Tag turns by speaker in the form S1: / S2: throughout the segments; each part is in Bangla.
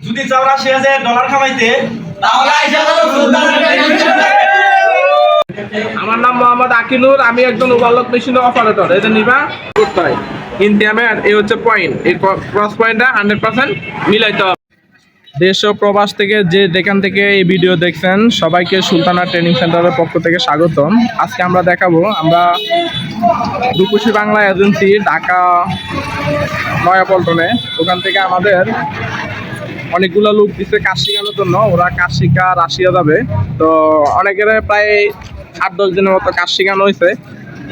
S1: যদি চৌরাশি হাজার ডলার কামাইতে।
S2: আমার নাম মোহাম্মদ আকিনুর আমি একজন ওভারলক মেশিন অপারেটর। এটা নিবা করতে হয় ইন্ডিয়ামের এই হচ্ছে পয়েন্ট এই ক্রস পয়েন্টটা হান্ড্রেড পার্সেন্ট মিলাইতে হবে। দেশ ও প্রবাস থেকে যে যেখান থেকে এই ভিডিও দেখছেন, সবাইকে সুলতানা ট্রেনিং সেন্টারের পক্ষ থেকে স্বাগতম। আজকে আমরা দেখাবো, আমরা রূপসী বাংলা এজেন্সি ঢাকা, নয়াপল্টনে। ওখান থেকে আমাদের অনেকগুলো লোক দিচ্ছে কাজ শেখানোর জন্য, ওরা কাজ শিখা রাশিয়া যাবে। তো অনেকের প্রায় আট, দশ দিনের মতো কাজ শেখানো হয়েছে।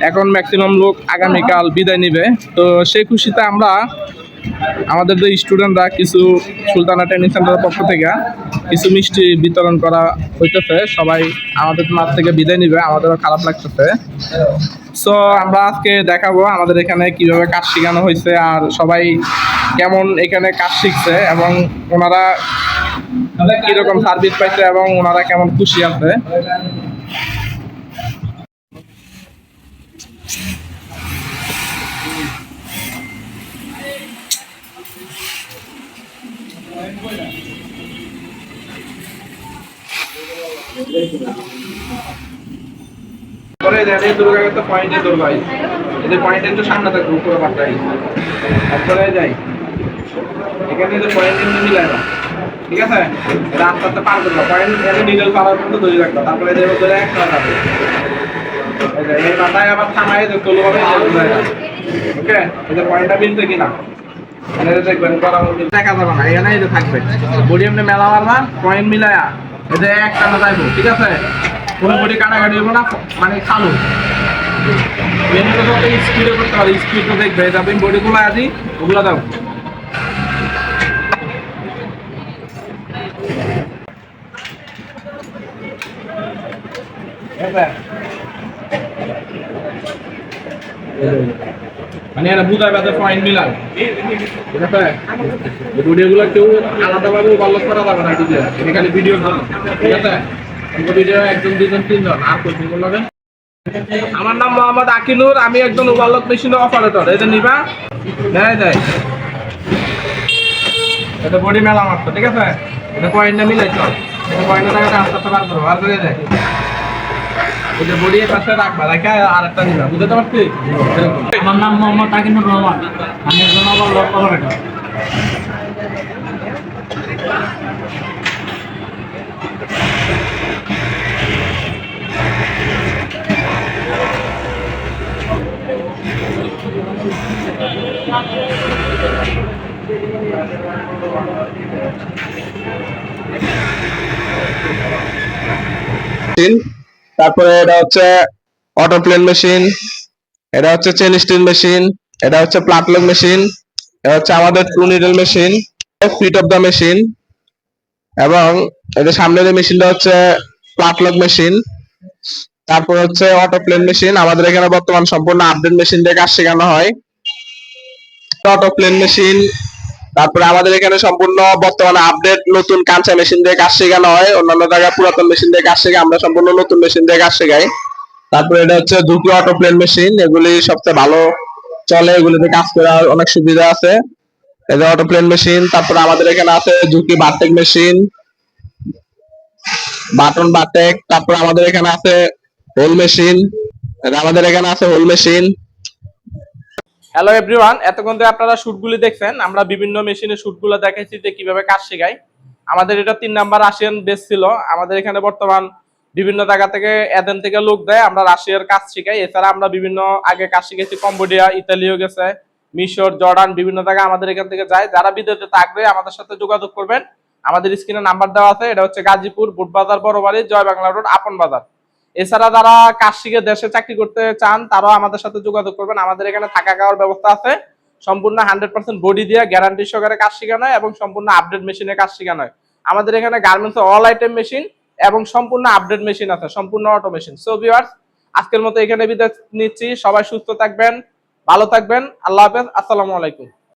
S2: এখন ম্যাক্সিমাম লোক আগামীকাল বিদায় নিবে। তো সেই খুশিতে আমরা আমাদের যে স্টুডেন্টরা কিছু সুলতানা ট্রেনিং সেন্টারের পক্ষ থেকে কিছু মিষ্টি বিতরণ করা হইতেছে। সবাই আমাদের মাঠ থেকে বিদায় নিবে, আমাদেরও খারাপ লাগতেছে। সো আমরা আজকে দেখাবো আমাদের এখানে কীভাবে কাজ শেখানো হয়েছে আর সবাই কেমন এখানে কাজ শিখছে এবং ওনারা কীরকম সার্ভিস পাইছে এবং ওনারা কেমন খুশি আছে? পরে জানি দুর্গাকে তো পয়েন্টে একটু সামনে থাকবে উপরে পাঠাই তারপরে যাই। এখানে যে পয়েন্ট কিন্তু মিলায় না। ঠিক আছে? এটা আস্তে আস্তে পার করব পয়েন্ট এনে নিডল পাওয়ার পর্যন্ত ধরে রাখব তারপরে যে ধরে একটা যাবে এই মাথায় আবার থামাই যে তোলো হবে ওকে? যে পয়েন্টটা মিলছে কিনা? দেখা বডি মেলা মারবা মিলায়া। এই যে এক টানা যাইবো, ঠিক আছে? কোনো বডি কাটাকাটি হব না মানে চালু স্পিডে করতে পারি স্পিড তো দেখবে যাবে বডিগুলো আজি ওগুলো দাও। মানে এরা বুঝায় বাদে পয়েন্ট মিলান ভিডিওগুলো কেউ আলাদাভাবে ওভারলোড করা যাবে না ঠিক আছে খালি ভিডিও জন্য ঠিক আছে? ভিডিও একজন, দুজন, তিনজন। আর দিন বলবেন আমার নাম মোহাম্মদ আকিনুর। আমি একজন ওভারলক মেশিন অপারেটর এটা নিবা। দেয় দেয়। এটা বডি মেলা মাত্র। ঠিক আছে? এটা পয়েন্টটা মিলাই চল। পয়েন্টের টাকাটা আস্তে করে দেয় এটা বডি এর পাশে রাখবা রেখে আর একটা বুঝতে পারছি
S3: আমার নাম মোহাম্মদ তাকিনুর রহমান। আমি একজন আবার লোক অপারেটর
S4: মেশিন তারপরে এটা হচ্ছে অটো প্লেন মেশিন এটা হচ্ছে চেন স্টিল মেশিন এটা হচ্ছে মেশিন এটা হচ্ছে আমাদের two needle machine fit of the machine এবং এদের সামনের মেশিনটা হচ্ছে প্লাটলক মেশিন তারপর হচ্ছে অটো প্লেন মেশিন আমাদের এখানে বর্তমান সম্পূর্ণ আপডেট মেশিন দিয়ে কাজ শেখানো হয়। অটো প্লেন মেশিন তারপরে আমাদের এখানে সম্পূর্ণ বর্তমানে আপডেট নতুন কাঁচা মেশিন দিয়ে কাজ শেখানো হয়। অন্যান্য জায়গায় পুরাতন মেশিন দিয়ে কাজ শেখাই আমরা সম্পূর্ণ নতুন মেশিন দিয়ে কাজ শেখাই। তারপরে এটা হচ্ছে দুকি অটো প্লেন মেশিন এগুলি সবচেয়ে ভালো চলে, এগুলিতে কাজ করার অনেক সুবিধা আছে। এটা অটো প্লেন মেশিন তারপরে আমাদের এখানে আছে ঝুঁকি বারটেক মেশিন বাটন বারটেক তারপরে আমাদের এখানে আছে হোল মেশিন আমাদের এখানে আছে হোল মেশিন
S2: হ্যালো এভরিওয়ান এতক্ষণ ধরে আপনারা শুটগুলি দেখছেন, আমরা বিভিন্ন মেশিনে শুটগুলো দেখাইছি যে কীভাবে কাজ শেখাই আমাদের এটা তিন নাম্বার রাশিয়ান বেস ছিল, আমাদের এখানে বর্তমান বিভিন্ন জায়গা থেকে এদেন থেকে লোক দেয়, আমরা রাশিয়ার কাজ শিখাই। এছাড়া আমরা বিভিন্ন আগে কাজ শিখেছি কম্বোডিয়া ইতালিও গেছে মিশর জর্ডান বিভিন্ন জায়গায় আমাদের এখান থেকে যায়। যারা বিদেশে থাকবে, আমাদের সাথে যোগাযোগ করবেন। আমাদের স্ক্রিনে নাম্বার দেওয়া আছে, এটা হচ্ছে গাজীপুর বুটবাজার, বড়বাড়ি জয় বাংলা রোড আপন বাজার। এছাড়া যারা কাজ শিখে দেশে চাকরি করতে চান, তারাও আমাদের সাথে যোগাযোগ করবেন। আমাদের এখানে থাকা খাওয়ার ব্যবস্থা আছে। সম্পূর্ণ হান্ড্রেড পার্সেন্ট বডি দিয়ে গ্যারান্টি সহকারে কাজ শেখানো হয় এবং সম্পূর্ণ আপডেট মেশিনে কাজ শেখানো হয় আমাদের এখানে গার্মেন্টস অল আইটেম মেশিন এবং সম্পূর্ণ আপডেট মেশিন আছে, সম্পূর্ণ অটো মেশিন সো ভিউয়ার্স আজকের মতো এখানে বিদায় নিচ্ছি। সবাই সুস্থ থাকবেন, ভালো থাকবেন। আল্লাহ হাফেজ। আসসালামু আলাইকুম।